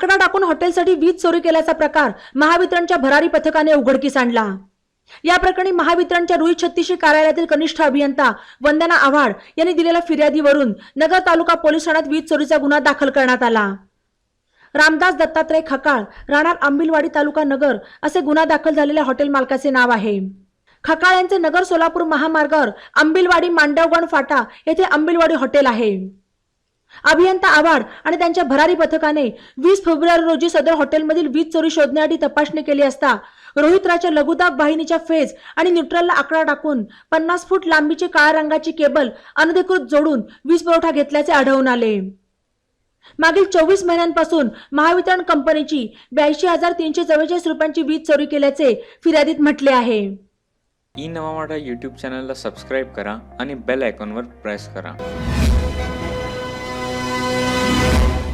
आकडा टाकून हॉटेलसाठी वीज चोरी केल्याचा प्रकार महावितरणच्या भरारी पथकाने उघडकीस आणला. या प्रकरणी महावितरणच्या रोहित छत्तीशी कार्यालयातील कनिष्ठ अभियंता वंदना आव्हाड यांनी दिलेल्या फिर्यादीवरून नगर तालुका पोलीस ठाण्यात वीज चोरीचा गुन्हा दाखल करण्यात आला. रामदास दत्तात्रय खकाळ राहणार आंबिलवाडी तालुका नगर असे गुन्हा दाखल झालेल्या हॉटेल मालकाचे नाव आहे. खकाळ यांचे नगर सोलापूर महामार्गावर आंबिलवाडी मांडवगण फाटा येथे आंबिलवाडी हॉटेल आहे. अभियंता आवाड आणि त्यांच्या भरारी पथकाने वीस फेब्रुवारी रोजी सदर हॉटेलमधील वीज चोरी शोधण्यासाठी तपासणी केली असता रोहितराच्या लघुदाब वाहिनीच्या फेज आणि न्यूट्रलला आकडा टाकून पन्नास फूट लांबीची काळ्या रंगाची केबल अनधिकृत जोडून वीज पुरवठा घेतल्याचे आढळून आले. मागील चोवीस महिन्यांपासून महावितरण कंपनीची ब्याऐंशी हजार तीनशे चव्वेचाळीस रुपयांची वीज चोरी केल्याचे फिर्यादीत म्हटले आहे. ई नवा मराठा यूट्यूब चॅनलला सबस्क्राईब करा आणि बेल आयकॉनवर प्रेस करा.